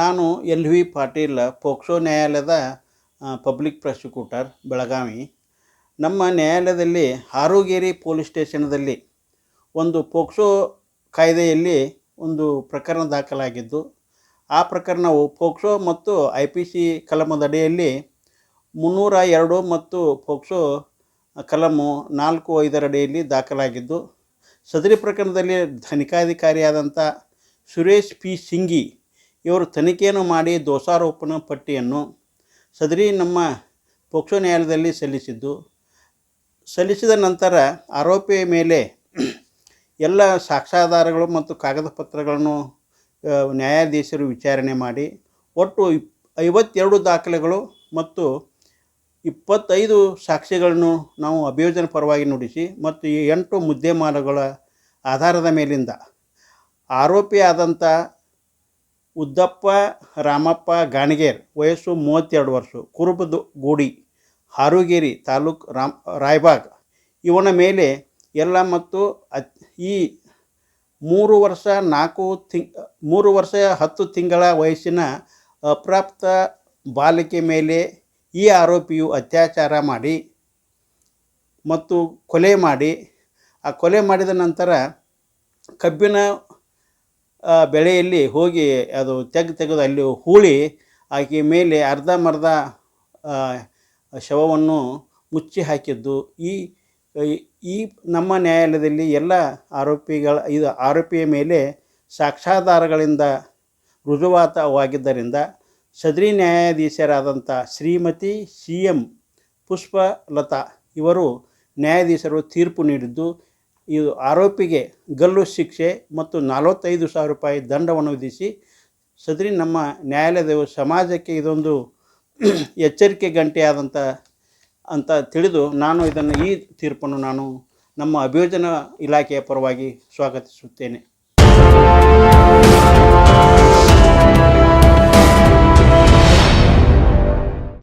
ನಾನು L V Patil POCSO ನ್ಯಾಯಾಲಯದ public prosecutor, Belagavi. ನಮ್ಮ ನ್ಯಾಯಾಲಯದಲ್ಲಿ ಹಾರೋಗೇರಿ ಪೊಲೀಸ್ ಸ್ಟೇಷನದಲ್ಲಿ ಒಂದು ಪೋಕ್ಸೋ ಕಾಯ್ದೆಯಲ್ಲಿ ಒಂದು ಪ್ರಕರಣ ದಾಖಲಾಗಿದ್ದು, ಆ ಪ್ರಕರಣವು ಪೋಕ್ಸೋ ಮತ್ತು ಐ ಪಿ ಸಿ ಕಲಮದಡಿಯಲ್ಲಿ ಮುನ್ನೂರ ಎರಡು ಮತ್ತು ಪೋಕ್ಸೋ ಕಲಮು ನಾಲ್ಕು ಐದರಡಿಯಲ್ಲಿ ದಾಖಲಾಗಿದ್ದು, ಸದರಿ ಪ್ರಕರಣದಲ್ಲಿ ತನಿಖಾಧಿಕಾರಿಯಾದಂಥ ಸುರೇಶ್ ಪಿ. ಸಿಂಗಿ ಇವರು ತನಿಖೆಯನ್ನು ಮಾಡಿ ದೋಷಾರೋಪಣ ಪಟ್ಟಿಯನ್ನು ಸದರಿ ನಮ್ಮ ಪೋಕ್ಸೋ ನ್ಯಾಯಾಲಯದಲ್ಲಿ ಸಲ್ಲಿಸಿದ್ದು. ಸಲ್ಲಿಸಿದ ನಂತರ ಆರೋಪಿಯ ಮೇಲೆ ಎಲ್ಲ ಸಾಕ್ಷ್ಯಾಧಾರಗಳು ಮತ್ತು ಕಾಗದ ಪತ್ರಗಳನ್ನು ನ್ಯಾಯಾಧೀಶರು ವಿಚಾರಣೆ ಮಾಡಿ ಒಟ್ಟು ಇಪ್, ಐವತ್ತೆರಡು ದಾಖಲೆಗಳು ಮತ್ತು ಇಪ್ಪತ್ತೈದು ಸಾಕ್ಷಿಗಳನ್ನು ನಾವು ಅಭಿಯೋಜನ ಪರವಾಗಿ ನುಡಿಸಿ ಮತ್ತು ಈ ಎಂಟು ಮುದ್ದೆಮಾಲುಗಳ ಆಧಾರದ ಮೇಲಿಂದ ಆರೋಪಿಯಾದಂಥ ಉದ್ದಪ್ಪ ರಾಮಪ್ಪ ಗಾಣಿಗೇರ್, ವಯಸ್ಸು ಮೂವತ್ತೆರಡು ವರ್ಷ, ಕುರುಬದ ಗೂಡಿ, ಹಾರುಗೇರಿ ತಾಲೂಕು ರಾಮ್, ರಾಯಬಾಗ್. ಇವನ ಮೇಲೆ ಎಲ್ಲ ಮತ್ತು ಅತ್, ಈ ಮೂರು ವರ್ಷ ನಾಲ್ಕು ತಿಂಗ್ ಮೂರು ವರ್ಷ ಹತ್ತು ತಿಂಗಳ ವಯಸ್ಸಿನ ಅಪ್ರಾಪ್ತ ಬಾಲಕಿ ಮೇಲೆ ಈ ಆರೋಪಿಯು ಅತ್ಯಾಚಾರ ಮಾಡಿ ಮತ್ತು ಕೊಲೆ ಮಾಡಿ. ಆ ಕೊಲೆ ಮಾಡಿದ ನಂತರ ಕಬ್ಬಿನ ಬೆಳೆಯಲ್ಲಿ ಹೋಗಿ ಅದು ತೆಗೆದು ತೆಗೆದು ಅಲ್ಲಿ ಹೂಳಿ ಆಕೆ ಮೇಲೆ ಅರ್ಧಂಬರ್ಧ ಮರ್ಧ ಶವವನ್ನು ಮುಚ್ಚಿ ಹಾಕಿದ್ದು. ಈ, ಈ- ನಮ್ಮ ನ್ಯಾಯಾಲಯದಲ್ಲಿ ಎಲ್ಲ ಆರೋಪಿಗಳ, ಇದು ಆರೋಪಿಯ ಮೇಲೆ ಸಾಕ್ಷ್ಯಾಧಾರಗಳಿಂದ ರುಜುವಾತವಾಗಿದ್ದರಿಂದ ಸದರಿ ನ್ಯಾಯಾಧೀಶರಾದಂಥ ಶ್ರೀಮತಿ ಸಿ ಎಂ ಪುಷ್ಪಲತಾ ಇವರು ನ್ಯಾಯಾಧೀಶರು ತೀರ್ಪು ನೀಡಿದ್ದು. ಇದು ಆರೋಪಿಗೆ ಗಲ್ಲು ಶಿಕ್ಷೆ ಮತ್ತು ನಲವತ್ತೈದು ಸಾವಿರ ರೂಪಾಯಿ ದಂಡವನ್ನು ವಿಧಿಸಿ ಸದರಿ ನಮ್ಮ ನ್ಯಾಯಾಲಯದ ಸಮಾಜಕ್ಕೆ ಇದೊಂದು ಎಚ್ಚರಿಕೆ ಗಂಟೆಯಾದಂಥ ಅಂತ ತಿಳಿದು ನಾನು ಇದನ್ನು ಈ ತೀರ್ಪನ್ನು ನಾನು ನಮ್ಮ ಅಭಿಯೋಜನಾ ಇಲಾಖೆಯ ಪರವಾಗಿ ಸ್ವಾಗತಿಸುತ್ತೇನೆ.